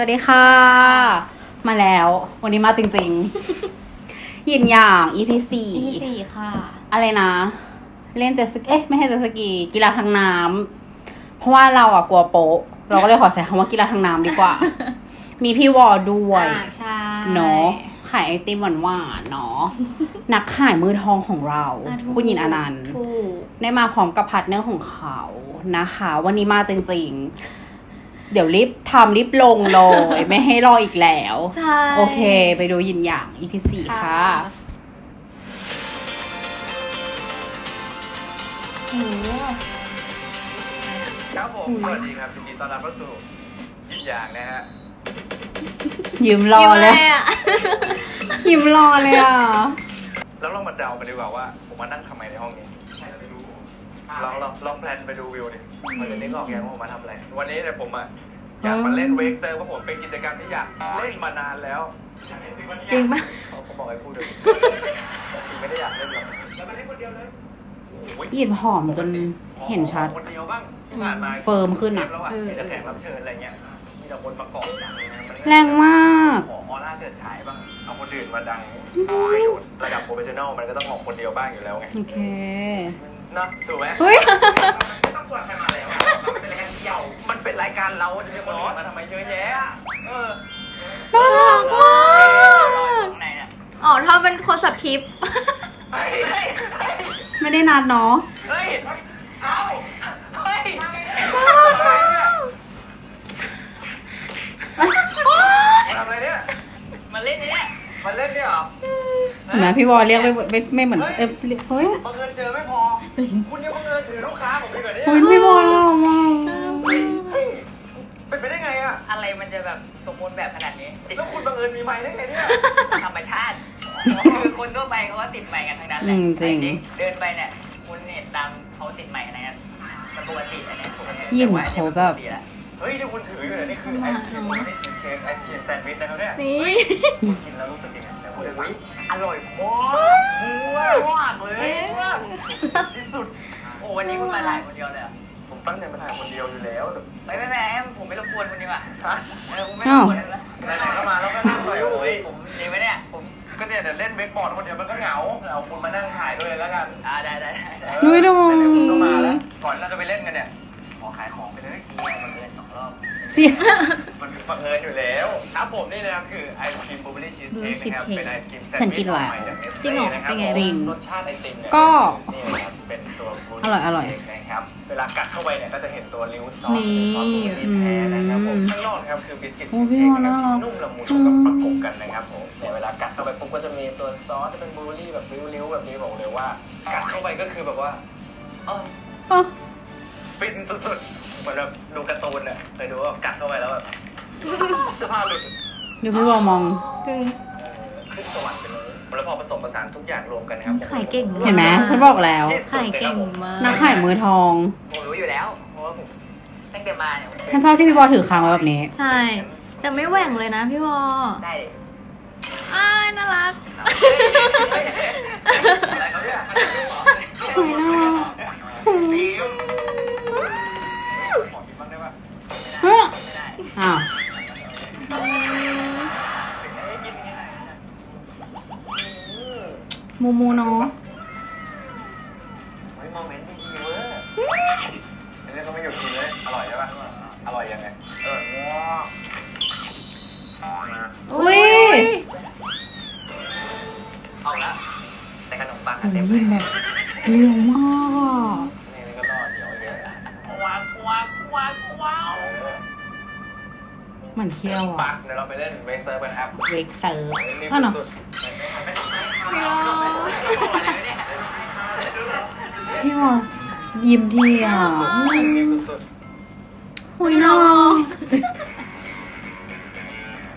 วัสดีค่ะ มาแล้ว วันนี้มาจริงๆ ยินอย่าง EP สี่ที่สี่ค่ะ อะไรนะ เล่นเจตสกีเอ๊ะไม่ใช่เจตสกี กีฬาทางน้ำเพราะว่าเราอะกลัวโป๊ะ เราก็เลยขอใช้คำว่ากีฬาทางน้ำดีกว่า มีพี่วอด้วย อ่าใช่เนาะขายไอติมหวานๆเนาะ นักขายมือทองของเราอะถูกคุณหญินอนันต์ ถูก ได้มาพร้อมกับพาร์ทเนอร์ของเขานะคะ วันนี้มาจริงๆ เดี๋ยวรีบทำรีบลงเลย ไม่ให้รออีกแล้ว ใช่ โอเค ไปดูยินอย่าง EP สี่ค่ะ โอ้โหครับผมอืมสวัสดีครับยินดีต้อนรับเข้าสู่ยินอย่างนะฮะยิ้มรอเลย ยิ้มะไรอะยิ้มรอเลยอะ แล้วลองมาเดากันดีกว่าว่า ผมมานั่งทำไมในห้องนี้ใครจะไปรู้ ลองลองลองแพลนไปดูวิวดิมันจะนึกออกยังว่าผมมาทำอะไร วันนี้เนี่ยผมอะอยากมาเล่นเวกเซอร์เพราะผมเป็นกิจกรรมที่อยากเล่นมานานแล้วจริงปะเขาผมบอกให้พูดด้วยจริงไม่ได้อยากเล่นหรอกแล้วมาเล่นคนเดียวเลยโอ้โยินผอมจนเห็นชัด คนเดียวบ้างที่ผ่านมาเฟิร์มขึ้นอะแล้วอะมีแต่แขกรับเชิญอะไรเงี้ยมีแต่คนประกอบหนังมันแรงมากขอออร่าเจิดฉายบ้างเอาคนอื่นมาดังประโยชน์ระดับโปรเฟชชั่นอลมันก็ต้องออกคนเดียวบ้างอยู่แล้วไง โอเค เนาะถูกไหมเฮ้ย ไม่ต้องชวนใครมาแล้วอะมันเป็นรายการเดี่ยว มันเป็นรายการเราจะเป็นคนอื่นมาทำไมเยอะแยะเออน่ารักมากไหนอะอ๋อถ้าเป็นโทรศัพท์ทิปเฮ้ยเฮ้ยไม่ได้นัดเนาะ เฮ้ยเอ้าเฮ้ยมาทำอะไรเนี่ยมาเล่นเนี่ยมาเล่นเนี่ยเหรอเห็ นไหมพี่วอเรียกไม่ไม่ไม่เหมือนเอ้ยเรียกเฮ้ยบังเอิญเจอไม่พอ คุณยังบังเอิญถือลูกค้าผมอีกเหรอเนี่ยคุณพี่วอเรามากเฮ้ยเฮ้ยเป็นไปได้ไงอะอะไรมันจะแบบสมบูรณ์แบบขนาดนี้ติดแล้วคุณบังเอิญมีไม้ได้ไงเนี่ยธรรมชาติคือคนทั่วไปเขาก็ติดใหม่กันทั้งนั้นแหอืละมจริงเดินไปเนี่ยคุณเนี่ยตามเขาติดใหม่กันนะครับมันปกติอันเนี้ยปกติยิ่งแต่ว่เขาแบบปกติละเฮ้ยที่คุณถืออยู่เนี่ยนี่คือไอศครีมไม่ได้ชีสเค้กไอศครีมแซนด์วิชนะครับเนี่ยนี่คุณกินแล้วรู้สึกยังไงเดี๋ยวคุณจะ อุ้ยวิอร่อยมากว้าวมากเลยที่สุด โอ้วันนี้คุณมาถ่ายคนเดียวเลยเหรอผมตั้งใจมาถ่ายคนเดียวอยู่แล้วแต่ไม่ไม่ไม่ผมไม่รบกวนคุณดีกว่าฮะเออผมไม่รบกวนแล้วไหนๆก็มาแล้วก็นั่งหน่อยโอ้โอ้ยยผมดีไหมเนี่ยผมก็เนี่ยเดี๋ยวเล่นเวกบอร์ดคนเดียวมันก็เหงาเอาคุณมานั่งถ่ายด้วยแล้วกันอ่าได้ได้ได้ได้นุ้ยดูเดี๋ยวคุณก็มาแล้วก่อนเราจะไปเล่นกันเนี่ยขอขายของไปเลยบังเอิญสองรอบ เสีย มันบังเอิญอยู่แล้วครับผมนี่นะครับคือไอศครีมบลูเบอร์รี่ชีสเค้กนะครับ เป็นไอศครีมแซนด์วิชใหม่จากเนสจริงเหรเล่อนะครับเป็นไงจริงรสชาติไอติมเนี่ยก็นี่นะครับเป็นตัวบลูอร่อยอร่อยชีสเค้กนะครับเวลากัดเข้าไปเนี่ยก็จะเห็นตัวริ้วซอสนี่ซอสบลูเบอร์รี่แท้นะครับผมอืมข้างนอกนะครับคือบิสกิตโอ้ชีสพี่เค้กวอนะคน่ารับรัก นุ่มละมุนแล้วก็ประกบกันนะครับผมเนี่ยเวลากัดเข้าไปปุ๊บก็จะมีตัวซอสที่เป็นบลูเบอร์รี่แบบริ้วๆแบบนี้บอกเลยว่ากัดเข้าไปก็คือแบบว่าเอออ๋อ ฟินสุดๆเหมือนแบบดูการ์ตูนอะเคยดูว่ากัดเข้าไปแล้วแบบเสื้อผ้าหลุดเดี๋ยวพี่วอมอง คือ เออขึ้นสวรรค์ไปเลยแล้วพอผสมผสานทุกอย่างรวมกันนะครับขายเก่งมากเห็นไหมฉันบอกแล้วขายเก่งมาก นักขายมือทอง ผมรู้อยู่แล้วเพราะว่าผมตั้งแต่มาเนี่ยผมฉันชอบที่พี่วอถือค้างไว้แบบนี้ ใช่ แต่ไม่แหว่งเลยนะพี่วอได้ดิอ้ายน่ารัก อะไรเขาเนี่ยโอ้ยน่ารัก ฟิล์ม เฮ้ยไม่ได้อ้าวมูมูเนาะเฮ้ยโมเมนต์ดีเว้ยอันนี้ก็ไม่หยุดกินเลย อร่อยใช่ปะอร่อยยังไง เออง้ออุ้ยเอาละแต่ขนมปังโอ้อะเต็มเลยนแบบเร็วมาก เหมือนเคี้ยวปัอะกเดี๋ยวเราไปเล่นเวกเซอร์เป็นแอปเวกเซิร์ฟรีบอะเนาะสุดพี่วอพี่วอยิ้มทีอะๆรีบสุดอุ้ยน้อง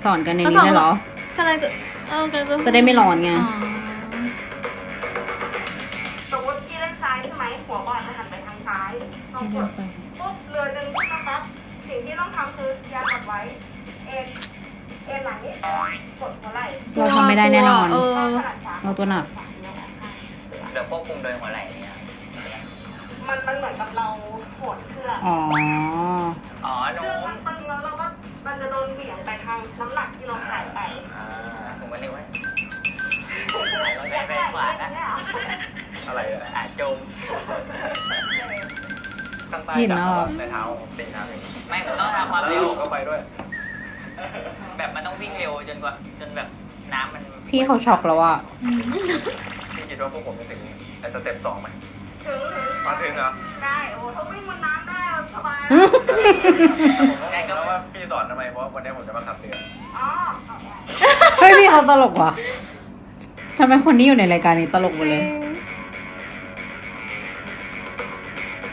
สอนกันในนี้ได้เหรอกำลังจะเออกำลังจะจะได้ไม่ร้อนไงอ๋อสมมติที่เล่นซ้ายใช่ไหมหัวบอลจะหันไปทางซ้ายพอกดปุ๊บเรือดึงขึ้นมาปั๊บสิ่งที่ต้องทำคือยากดไว้เอ็ นเอ็นหลังนี้กดหัวไหล่เราทำไม่ได้แน่นอน เออข้างขนาดขวาเราตัวหนักขวาเนี่ยค่ะเดี๋ยวควบคุมโดยหัวไหล่เนี่ย มันมันเหมือนกับเราโหดเชือกอ๋อ อ๋อเชืโน้อกมมันตึงแล้วเราก็มันมันจะโดนเหวี่ยงไปทางน้ำหนักที่เราใส่ไปอ่าผมก็นึกว่าอยากได้ขวานะ อะไรอะอาจจมข้างใต้ยินจับนะเหรอในเท้าตีน้ำอย่างนี้ไม่ผมต้องทำความแล้วเร็วลูกก็ไปด้วย นกว่าจนแบบน้ำมันพี่เขาช็อกแล้วอะพี่คิดว่าพวกผมจะถึงไอ้สเต็ปสองไหมถึงถึงมาถึงเหรอได้โอ้ถ้าวิ่งบนน้ำได้สบายอืมแต่ผมก็งงแล้วว่าพี่สอนทำไมเพราะวันนี้ผมจะมาขับเรืออ๋อเฮ้ยพี่เขาตลกว่ะทำไมคนที่อยู่ในรายการนี้ตลกหมจดริเลยง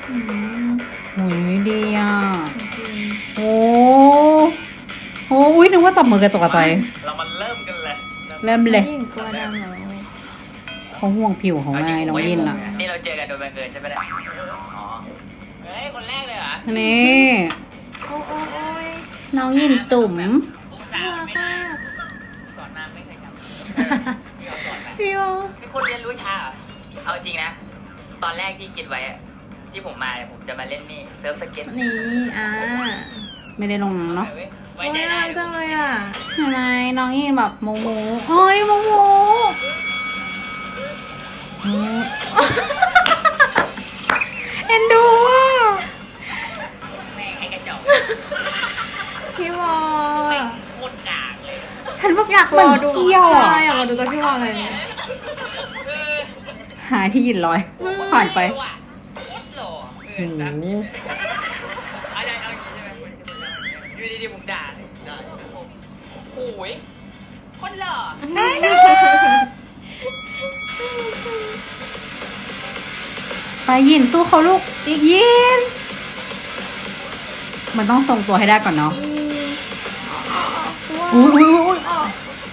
อืมหุยดีอะจริงโอ้ โหอุ้ยนึกว่าจับมือกันตกใจเรามาเริ่มกันเลยเริ่มเลยยินกลัวดำเหรอเขาห่วงผิวเขาไงน้องยินล่ะนี่เราเจอกันโดยบังเอิญใช่ไหมเนี่ยอ๋อเฮ้ยคนแรกเลยเหรอนี่โอ้โอ้โอ้ยน้องยินตุ่มองศาน่ามันรักไม่ได้มากสอนมาไม่เคยจำที่เราสอนมาพี่โอเป็นคนเรียนรู้ช้าเหรอเอาจริงนะ ตอนแรกที่คิดไว้อะที่ผมมาเนี่ยผมจะมาเล่นนี่เซิร์ฟสเก็ตนี่อ่าไม่ได้ลงเนาะ ไว้โอ้ไว้ยใจน่าได้รักจังเลยอะเห็นไหมน้องยินแบบโมโมโอ้ยโมโมอืมเอ็นดูอะแม่งให้กระจอกพี่วอแม่งโคตรกากเลยฉันว่าอยากเหรมือนเดูที่ยวอะใช่อยากรอดูตัวพี่วอเลยเออหาที่ยินลอย ผ่านไปโคตรหล่อเอโอ้อโหเอา ไปยินสู้เขาลูก อีกยิน มันต้องทรงตัวให้ได้ก่อนเนาะว้าอุ้ยอุ้ยอุ้ย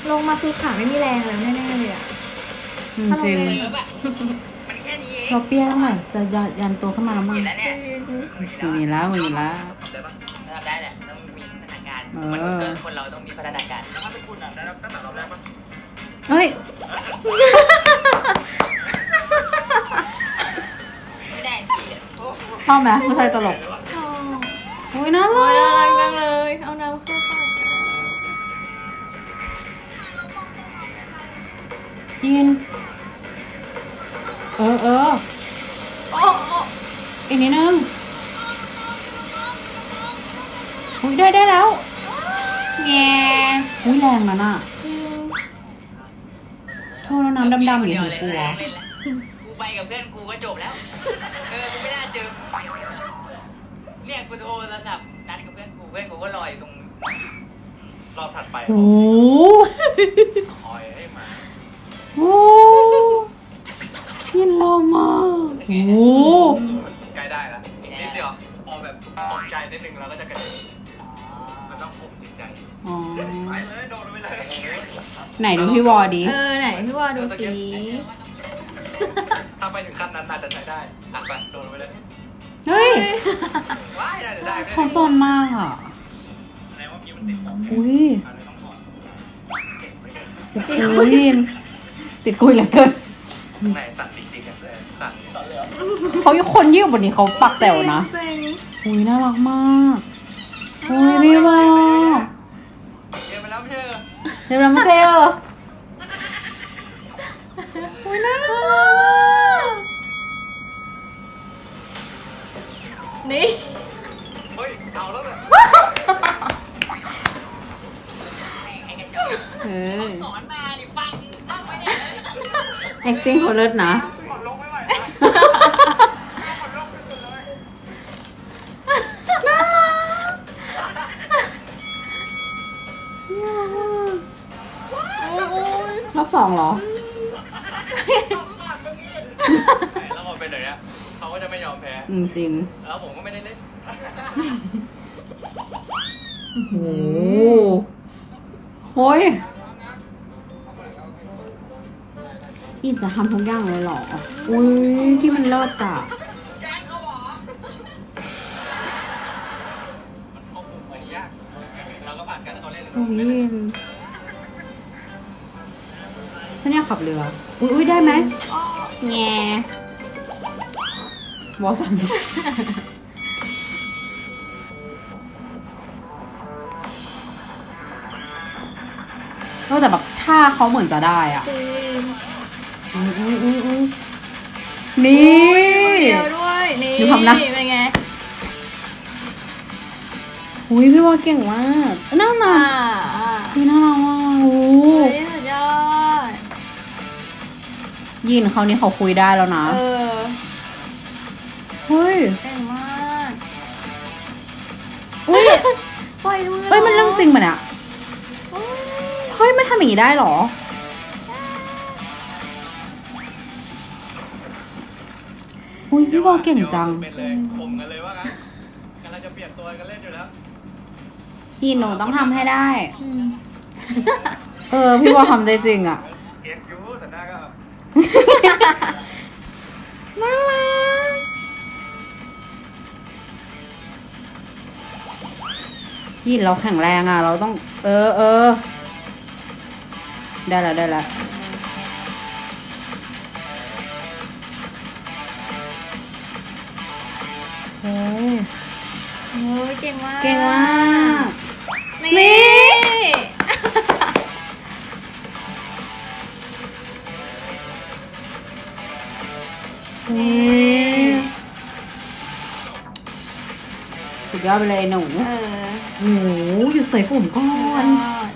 ลงมาคือขาไม่มีแรงแล้วแน่ๆเลยอะอืมจริงถ้าเอเราอแบบมันแค่นี้เองเราเปี้ยแล้วค่ะจะยันยันตัวขึ้นมาแล้วมั้งเห็นแล้วเนี่ยอยู่นี่แล้วอยู่นี่แล้วทำได้ปะทำได้แหละต้องมีพัฒนาการเออมนุษย์ก็คนเราต้องมีพัฒนาการถ้าเป็นคุณอะได้ตั้งแต่รอบแรกปะ เฮ้ย ไม่ได้สิชอบไหมผู้ชายตลกอ๋ออุ้ยน่าโอ้ยน่ารัรักกจังเลย เอาน้ำเข้าปากยิน เออเออโอ้โอ้อีกนิดนึงอุ้ยได้ได้แล้ว แง่อุ้ยแรงนะน่ะจริง โทษแล้วน้ำดำๆอย่างนี้ถึงกลัว กูไปกับเพื่อนกูก็จบแล้ว เออ กูไม่น่าเจอ เนี่ยกูโทรโทรศัพท์นัดกับเพื่อนกู เพื่อนกูก็รออยู่ตรงรอบถัดไปโอ้โหคอยให้มาโอ้ยินเรามากโอ้โหใกล้ได้ละอีกนิดเดียวพอแบบตกใจนิดนึงเราก็จะกระเด็นมันต้องข่มจิตใจ อ๋อ ไปเลยโดนไปเลย ไหนดูพี่วอดีเออไหนพี่วอดูสิ ถ้าไปถึงขั้นนั้นอาจจะใช้ได้อะไปโดนไปเลยเฮ้ยว้ายได้ได้ไม่ได้เขาโซนมากอะ ไหนว่าพี่มันติดของอุ้ยอันนี้ต้องถอดเก่งไม่เก่งติดกุยยินติดกุยเหลือเกินข้างในสั่นจริงๆอะแต่สั่นต่อเลยเขาอยู่คนยืดบนนี้เขาปักแซวนะจริงอุ้ยน่ารักมากอุ้ยพี่วอ เดี๋ยวเราไม่เจออุ้ยน่ารักนี่ เฮ้ย เอาแล้วเนี่ยไอ้กระจอกเออ สอนมาดิฟังบ้างไหมเนี่ย acting เขาเลิศนะขนลงไม่ไหวนะ สองเหรอ แล้วพอเป็นอย่างเนี้ยเขาก็จะไม่ยอมแพ้อืมจริงแล้วผมก็ไม่ได้เล่นโอ้โหโอ้ยอินจะทำทุกอย่างเลยเหรอ อุ้ยที่มันเลิศอะมันควบคุมอันนี้ยากเราก็ผ่านการที่เขาเล่นเลย อุ้ยยิน ฉันอยากขับเรือ อุ้ยอุ้ยได้ไหมแง่วอสัมเออแต่แบบท่าเขาเหมือนจะได้อะจริงอืมอืมอืมอืมนี่มือเดียวด้วย นี่ดูทำนะเป็นไง อุ้ยพี่ว่าเก่งมากน่ารัอ่ากอ่า พี่น่ารักมา ยินเขานี่เขาคุยได้แล้วนะ เออเฮ้ยเก่งมากอุ้ยปล่อยมือเฮ้ยมันเรื่องจริงปะเนี่ยโอ้ยเฮ้ยมันทำอย่างนี้ได้เหรอ อุ้ยพี่วอเก่งจัง เป็นเลยข่มกันเลยว่างั้นกำลังจะเปลี่ยนตัวกันเล่นอยู่แล้วยินหนูต้องทำให้ได้ อืมเออ พี่วอทำได้จริงอะเก็ตยูแต่หน้าก็ น่ารักยินเราแข็งแรงอะ เราต้อง เออเออได้แล้วได้แล้วโอ้ยโอ้ยเก่งมาก เก่งมาก นี่นี่ ยอดไปเลยหนูเออโอ้โหอยู่ใส่ผมก่อสุดนยอด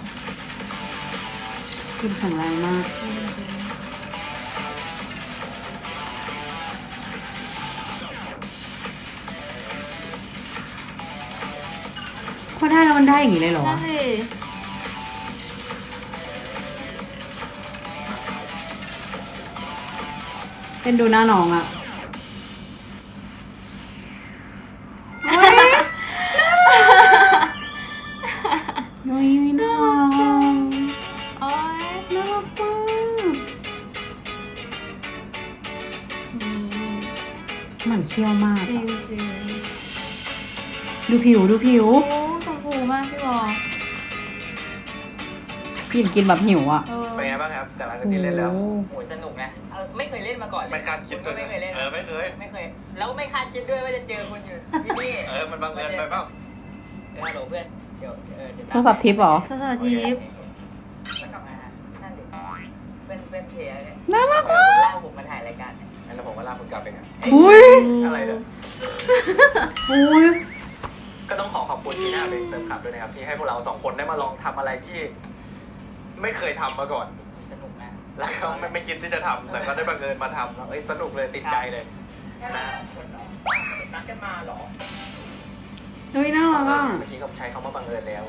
กินแข็งแรงมาก พอได้แล้วมันได้อย่างนี้เลยเหรอนั่วะนสิเป็นดูหน้าน้องอะ ผิวดูผิว โอ้ชมพูมากพี่บอกกินกินแบบหิวอะเออเป็นไงบ้างครับ แต่หลังจากที่เล่นแล้ว โอ้โหสนุกนะเอาไม่เคยเล่นมาก่อนเลยไม่คาดคิดณก็ไม่เคยเล่น เออไม่เคย ไม่เคย แล้วไม่คาดคิดด้วยว่าจะเจอคุณอยู่ที่นี่เออมันบังเอิญไปเปล่าเออฮัลโหลเพื่อน เดี๋ยวเออเดี๋ยวโทรศัพท์ทิปเหรอ โทรศัพท์ทิปมันกลับมานั่นดิเป็นเป็นเพจเนี่ยน่ารักเอมาอกลากผมมาถ่ายรายการเนี่ยงั้นแล้วผมก็ลากคุณกลับไปครับอุ้ยอะไรเนี่ยอุ้ย ก็ต้องขอขอบคุณที่หน้าเป็นเซิร์ฟคลับด้วยนะครับ ที่ให้พวกเราสองคนได้มาลองทำอะไรที่ ไม่เคยทำมาก่อน สนุกนะ แล้วก็ไม่ไม่คิดที่จะทำแต่ก็ได้บังเอิญมาทำแล้วเอ้ยสนุกเลยติดใจเลย นะนัดกันมาเหรอเฮ้ยน่ารักอะเมื่อกี้ก็ใช้คำว่าบังเอิญแล้ว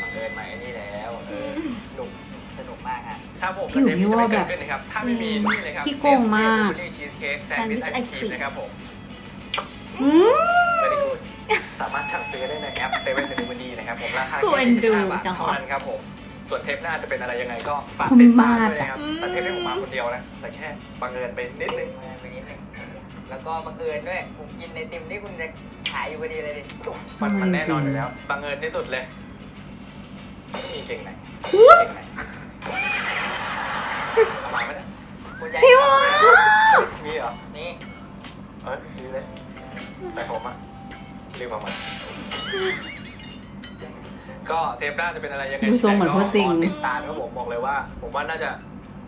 บังเอิญไหมนี่แล้วเออหนุกสนุกมากฮะครับผมผิวพี่ว่าแบบจะไม่เกิดขึ้นนะครับถ้าไม่มีนี่เลยครับขี้โกงมากชีสเค้กแซนด์วิชไอศครีมนะครับผม อืมไม่ได้กูด สามารถสั่งซื้อได้ในแอปเซเว่นเดลิเวอรี่นะครับผมราคากูเอ็นดูบาทจังเท่าหวะนั้นครับผมส่วนเทปหน้าจะเป็นอะไรยังไงก็ฝากคุณติดตามมากด้วยนะครับอืมแต่เทปนี้ผมมาคนเดียวนะแต่แค่บังเอิญไปนิดนึงไปนิดนึงแล้วก็บังเอิญด้วยผมกินในติมที่คุณจะขายอยู่พอดีเลยดิมันมันจริงแน่นอนอยู่แล้วบังเอิญที่สุดเลยไม่มีเก่งไหนเก่งไหนเอามาไหมเนี่ยคุณจะพี่วอมีเหรอนี่เออดีเลยแต่ผมอะ รีบมาใหม่ก็เทปหน้าจะเป็นอะไรยังไงดูทรงเหมือนพูดจริงขอติดตามครับผมบอกเลยว่า ผมว่าน่าจะ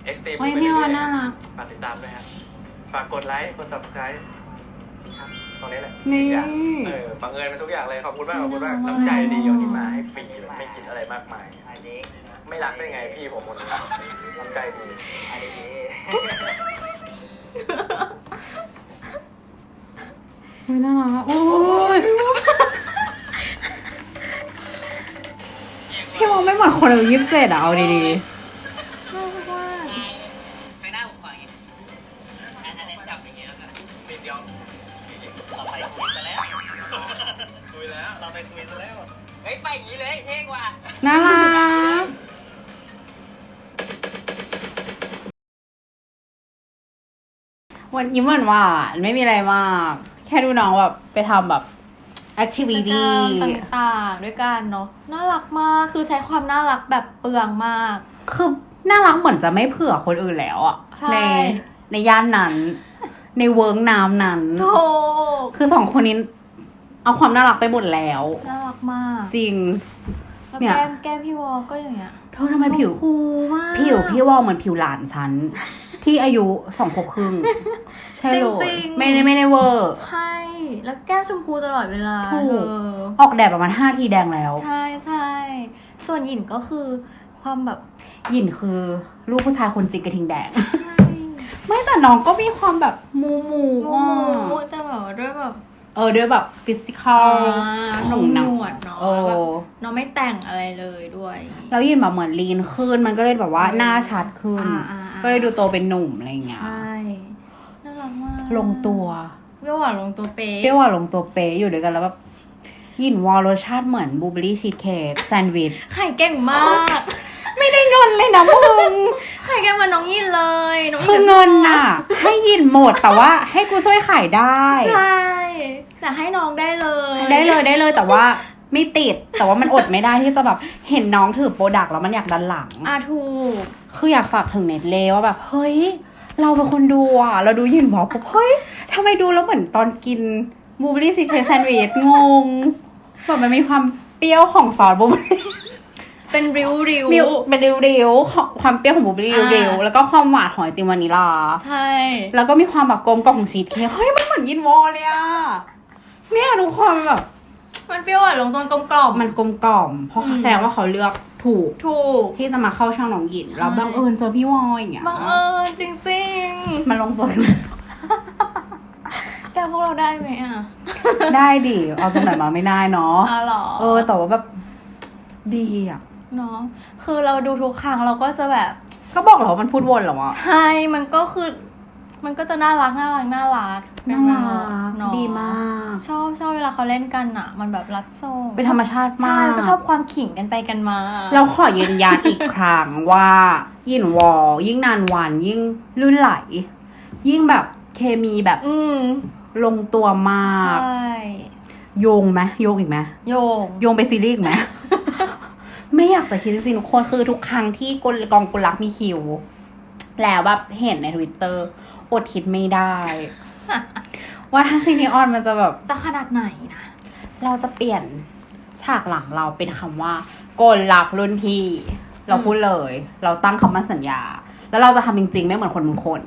เอ็กซ์ตรีมโอ้ยพี่วอน่ารัก ฝากติดตามด้วยครับฝากกดไลค์กด subscribe ครับตรงนี้แหละนี่ ทุกอย่างเออบังเอิญเป็นทุกอย่างเลยขอบคุณมากขอบคุณมากน้ำใจดีวันนี้มาให้ฟรีเลยไม่คิดอะไรมากมายอันนี้ไม่รักได้ไงพี่ผมคนนี้น้ำใจดี อันนี้เฮ้ยน่ารักอะโอ้ยพี่วอไม่เหมือนคนอายุยี่สิบเจ็ดอะเอาดีน่ารักมากข้างหน้าผมขออย่างงี้อันนั้นจับอย่างงี้แล้วกันนิดเดียวเราไปคุยซะแล้ว คุยแล้ว เราไปคุยซะแล้ว เฮ้ย ไปอย่างงี้เลยเท่กว่าๆน่ารักวันยิ้มหวานหวานๆไม่มีอะไรมาก แค่ดูน้องแบบไปทำแบบแอคทิวิกิจตี้กรรมต่างๆ ด้วยกันเนาะน่ารักมากคือใช้ความน่ารักแบบเปลืองมาก คือน่ารักเหมือนจะไม่เผื่อคนอื่นแล้วอะใช่ ในในย่านนั้น ในเวิร์กน้ำนั้นโธ่คือสองคนนี้เอาความน่ารักไปหมดแล้ว น่ารักมากจริง แล้วแล้วเนี่ย แก้มแก้มพี่วอก็อย่างเงี้ยเธอทำไมผิวชพูมากผิวพี่วอลเหมือนผิวหลานฉัน ที่อายุสองขวบครึ่งใช่เลยจริงๆไม่ได้ไม่ได้เวอร์ ใช่ แล้วแก้มชมพูตลอดเวลาถูเธกอออกแดดประมาณห้าทีแดงแล้ว ใช่ใช่ส่วนหยินก็คือความแบบหยินคือลูกผู้ชายคนจริงกระทิงแดงใช่ไม่แต่น้องก็มีความแบบมูมูมูว่ามูแต่แบบว่าด้วยแบบ เออด้วยแบบฟิสิกอลของหนนางวดเนาะเอแบบอน้องไม่แต่งอะไรเลยด้วย แล้วยินแบบเหมือนลีนขึ้นมันก็เลยแบบว่าหน้าชัดขึ้นอ่าอ่าอ่าก็เลยดูโตเป็นหนุ่มอะไรอย่างเงี้ยใช่น่ารักมากลงตัวเปรี้ยวหวานลงตัวเป๊ะเปรี้ยวหวานลงตัวเป๊ะอยู่ด้วยกันแล้วแบบยินวอลรสชาติเหมือนบูเบอรี่ชีสเค้กแซนด์วิชไข่เก่งมาก ไม่ได้เงินเลยนะมึงไข่เก่งเหมือนน้องยินเลยน้องคือเงินน่ะ ให้ยินหมดแต่ว่าให้กูช่วยขายได้ใช่ แต่ให้น้องได้เลยได้เลยได้เลยแต่ว่าไม่ติดแต่ว่ามันอดไม่ได้ที่จะแบบเห็นน้องถือโปรดักต์แล้วมันอยากดันหลังอะถูกคืออยากฝากถึงเน็ตเลยว่าแบบเฮ้ย เราเป็นคนดูอะ เราดูยินบอกปุ๊บเฮ้ยทำไมดูแล้วเหมือนตอนกินบูเบอรี่ซีเคแซนด์วิชงงแบบมันมีความเปรี้ยวของซอสบูเบอรี่เป็นริ้วริ้วมิวเป็นเรียวๆของความเปรี้ยวของบูเบอรี่อ่าเรียวๆแล้วก็ความหวานของไอติมวานิลลา ใช่ แล้วก็มีความแบบกลมกล่อมของชีสเค้กเฮ้ยมันเหมือนยินวอลเลยอะ เนี่ยทุกคนแบบ มันเปรี้ยวหวานลงตัวกลมกล่อม มันกลมกล่อม เพราะอืม แสดงว่าเขาเลือกถูกถูก ที่จะมาเข้าช่องน้องหยินใช่แล้วบังเอิญเจอพี่วอลอย่างเงี้ยบังเอิญจริงมาลงตัวๆแกพวกเราได้ไหมอะได้ดิ เอาตรงไหนมาไม่ได้เนาะ อ๋อเหรอเออ แต่ว่าแบบดีอะ เนาะคือเราดูทุกครั้งเราก็จะแบบ ก็บอกแล้วว่ามันพูดวนเหรอวะ ใช่ มันก็คือ มันก็จะน่ารักน่ารักน่ารักน่ารักเนอะดีมาก ชอบชอบเวลาเขาเล่นกันอะมันแบบรับส่งเป็นธรรมชาติใช่มากแล้วก็ชอบความขิงกันไปกันมา เราขอยืนยันอีกครั้งว่ายินวอลยิ่งนานวันยิ่งลื่นไหล ยิ่งแบบเคมีแบบ อืมลงตัวมาก ใช่ โยงไหมโยงอีกไหมโยง โยงไปซีรีส์อีกไหมไม่อยากจะคิดจริงๆทุกคนคือทุกครั้งที่กลกองกุลักมีคิว แล้วแบบเห็นในทวิตเตอร์ อดคิดไม่ได้ ว่าถ้าซีนีออนมันจะแบบ จะขนาดไหนนะ เราจะเปลี่ยนฉากหลังเราเป็นคำว่ากลลักรุ่นพี่ เราพูดเลย เราตั้งคำมั่นสัญญา แล้วเราจะทำจริง ๆ ไม่เหมือนคนบางคน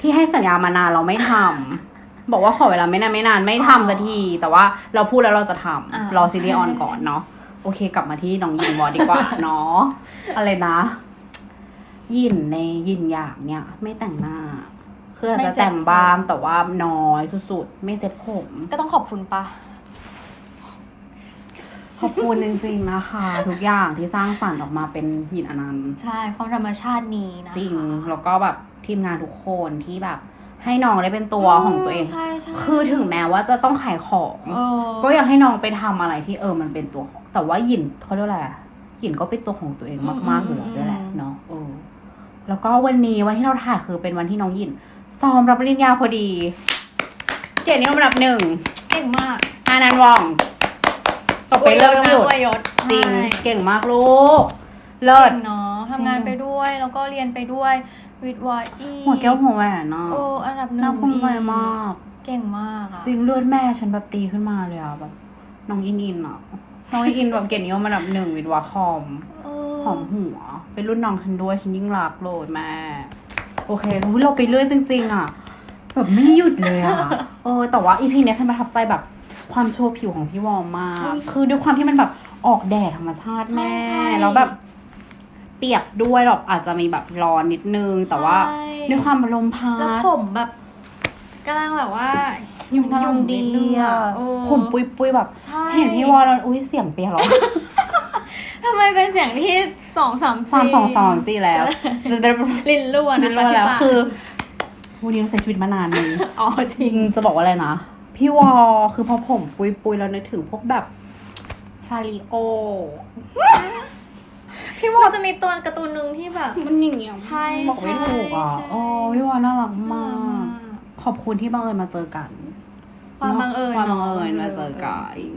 ที่ให้สัญญามานานเราไม่ทำบอกว่าขอเวลาไม่นานไม่นานไม่ทำสักที แต่ว่าเราพูดแล้วเราจะทำอ่ารอซีรีส์ออนก่อนเนาะโอเค กลับมาที่น้องยินวอดีกว่าเนาะอะไรนะ ยินในยินอยากเนี่ยไม่แต่งหน้า คืออาจจะแต่งบ้างแต่ว่าน้อยสุดๆ ไม่เซ็ตผม ก็ต้องขอบคุณปะขอบคุณจริงๆนะคะ ทุกอย่างที่สร้างสรรค์ออกมาเป็นหยินอนันต์ใช่ความธรรมชาตินี้นะคะจริงแล้วก็แบบทีมงานทุกคนที่แบบ ให้น้องได้เป็นตัวของตัวเองใช่ใช่คือถึงแม้ว่าจะต้องขายของเออก็อยากให้น้องไปทำอะไรที่เออมันเป็นตัวของแต่ว่าหยินเขาเรียกว่าอะไรอะหยินก็เป็นตัวของตัวเองมากๆอยู่แล้วด้วยแหละเนาะเออ แล้วก็วันนี้วันที่เราถ่ายคือเป็นวันที่น้องหยินซ้อมรับปริญญาพอดีเกียรตินิยมอันดับหนึ่งเก่งมากอานันต์ว่องตบไปเลิกนะหยุดอวยยศจริงใช่เก่งมากลูกเลิศเก่งเนาะทำงานไปด้วย แล้วก็เรียนไปด้วยวิทย์วายอีหัวแก้วหัวแหวนอะโอ้อันดับหนึ่งน่าภูมิใจมาก เก่งมากอะจริงเลือดแม่ฉันแบบตีขึ้นมาเลยอะแบบน้องอินอินอะ น้องอินอินแบบเกียรตินิยมอันดับหนึ่งวิทย์วาคอมเอหอมหัว เป็นรุ่นน้องฉันด้วย ฉันยิ่งรักเลยแม่โอเครู้เราไปเรื่อยจริง ๆ อะ แบบไม่หยุดเลยอะ เออ แต่ว่าอีพีเนี้ยฉันประทับใจแบบความโชว์ผิวของพี่วอมมาก คือด้วยความที่มันแบบออกแดดธรรมชาติแม่ ใช่แล้วแบบ เปียกด้วยหรอกอาจจะมีแบบร้อนนิดนึง แต่ว่าใช่ด้วยความลมพัแล้วด ผมแบบกำลังแบบว่า ยุ่งกำลังดีนินึงอะเออผมปุยปุยๆแบบใช่เห็นพี่วอลแล้วอุ้ยเสียงเปียกเหรอทำไมเป็นเสียงที่สองสามสามสองสองสี่แล้วลินรั่วนั่นะนคะแล้วที่ปากคือวันนี้เราใช้ชีวิตมานานนึงอ๋อจจริริงงจะบอกว่าอะไรนะ พี่วอคือพอผมปุยปุยๆแล้วนึกถึงพวกแบบซาริโอพี่วอมันจะมีตัวการ์ตูนหนึ่งที่แบบ มันอย่างเงี้ยใช่บอกไม่ถูกอะใช่โอ้พี่วอน่ารักมากมาก ขอบคุณที่บังเอิญมาเจอกัน ความบังเอิญความบังเนอะเอิญมาเจอกันจริง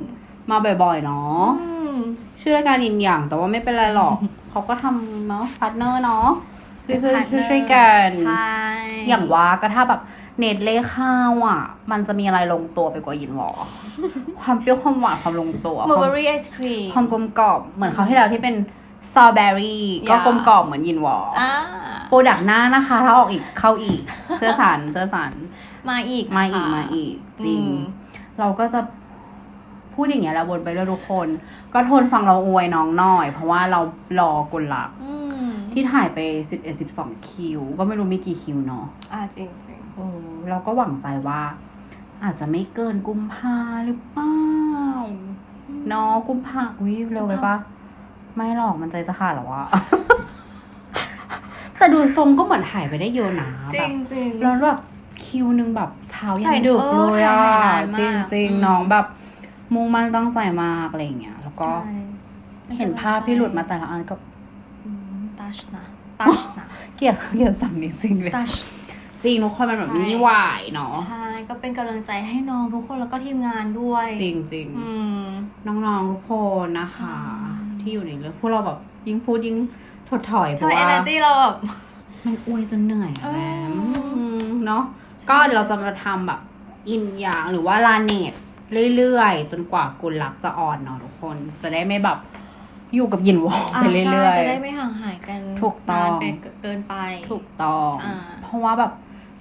มาบ่อยๆเนาะอืมชื่อรายการอินอย่าง แต่ว่าไม่เป็นไรหรอกเขาก็ทำเนาะพาร์ทเนอร์เนาะช่วยช่วยช่วยช่วยกันใช่อย่างว่าก็ถ้าแบบเน็ตเล่ข้าวอะ มันจะมีอะไรลงตัวไปกว่ายินวอความเปรี้ยวความหวานความลงตัวมูเบอรี่ไอศครีมความกลมกล่อมเหมือนเขาวที่แล้วที่เป็นสตรอเบอรี่ก็ Yeah กลมกล่อมเหมือนยินวออ่าโปรดักต์หน้านะคะ ถ้าออกอีกเข้าอีก เสื้อสันเสื้อสันมาอีกมาอีกนะคะมาอีก จริงอืมเราก็จะพูดอย่างเงี้ยแหล้ววนไปเรื่อยทุกคน ก็ทนฟังเราอวยน้องหน่อย เพราะว่าเรารอกลลักอืมที่ถ่ายไปสิบเอ็ดสิบสองคิว ก็ไม่รู้มีกี่คิวเนาะอ่าจริงจริงเออเราก็หวังใจว่า อาจจะไม่เกินกุมภาหรือเปล่าเนาะกุมภาอุ้ยเร็วไปปะไม่หรอกมันใจจะขาดหรอวะแต่ดูทรงก็เหมือนถ่ายไปได้เยอะนะจแบริบงจริงแล้วแบบ คิวหนึ่งแบบเช้ายัถ่านยดึกเออเลยอะถ่ายนานมากจริงจริงอืมน้องแบบมุ่งมั่นตั้งใจมากอะไรอย่างเงี้ย แล้วก็ใช่เห็นภาพที่หลุดมาแต่ละอันก็ตัชนะตัชนะเกลียดเกลียดสำเนียงจริงเลยตัชจริงทุกคนมันแบบใช่นี้หวายเนาะใช่ก็เป็นกำลังใจให้น้องทุกคนแล้วก็ทีมงานด้วย จริงจริงอืมน้องๆทุกคนนะคะใช่ที่อยู่ในเรื่องพวกเราแบบยิ่งพูดยิ่งถดถอยเพทำไมราะว่า energy เราแบบมันอวยจนเหนื่อยเออะอแม่อืมเนาะ ก็เดี๋ยวเราจะมาทำแบบอินยางหรือว่าลาเนตเรื่อยๆ จนกว่ากุลลักจะออนเนาะทุกคน จะได้ไม่แบบอยู่กับยินวอลไปเรื่ใช่อยจะได้ไม่ห่างหายกันถูกต้องนานไปเกินไปๆถูกต้องอ่าเพราะว่าแบบ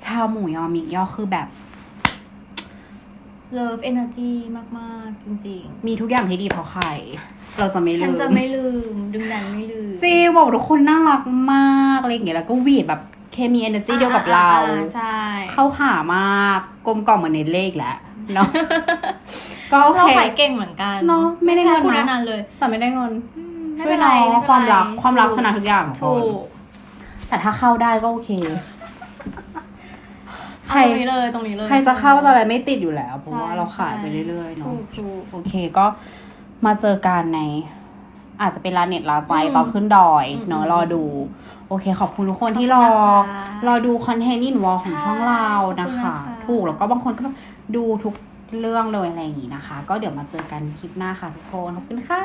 ชาวหมูยอมิกยอคือแบบเลิฟเอเนอร์จีมากๆ จริงมีทุกอย่างที่ดีเพราะใคร เราจะไม่ๆลืม ฉันจะไม่ลืม ดึงดันไม่ลืม จริงบอกทุกคนน่ารักมากอะไรอย่างเงี้ยแล้วก็หวีดแบบ เคมีเอเนอร์จีเดียวกับเราอ่อ่ใช่ เข้าขามากกลมกล่อมเหมือนในเลขแหละเนาะก็โอเราเคขายเก่งเหมือนกันเนอะไม่ได้เงินนะคุณนานเลยแต่ไม่ได้เงินอืมไม่ช่วเป็ยนไรน้องไเป็นไรความรักความรักชนะทุกอย่างถูกแต่ถ้าเข้าได้ก็โอเคใครเอาตรงนี้เลยตรงนี้เลย ใครจะเข้าจะอะไรไม่ติดอยู่แล้วเพราะใช่ว่าเราขายไปเรื่อยๆถูเนาะกถูก โอเคก็มาเจอกันใน อาจจะเป็นร้านเน็ตลาใจอืมตอนขึ้นดอยอืมเนาะอืม รอดู โอเค ขอบคุณทุกคนที่รอขอบคุณนะคะรอดูคอนเทนต์อินวอลของใช่ช่องเรานะขอบคุณคะนะคะ ถูกแล้วก็บางคนก็แบบดูทุกเรื่องเลยอะไรอย่างงี้นะคะ ก็เดี๋ยวมาเจอกันคลิปหน้าค่ะทุกคน ขอบคุณค่ะ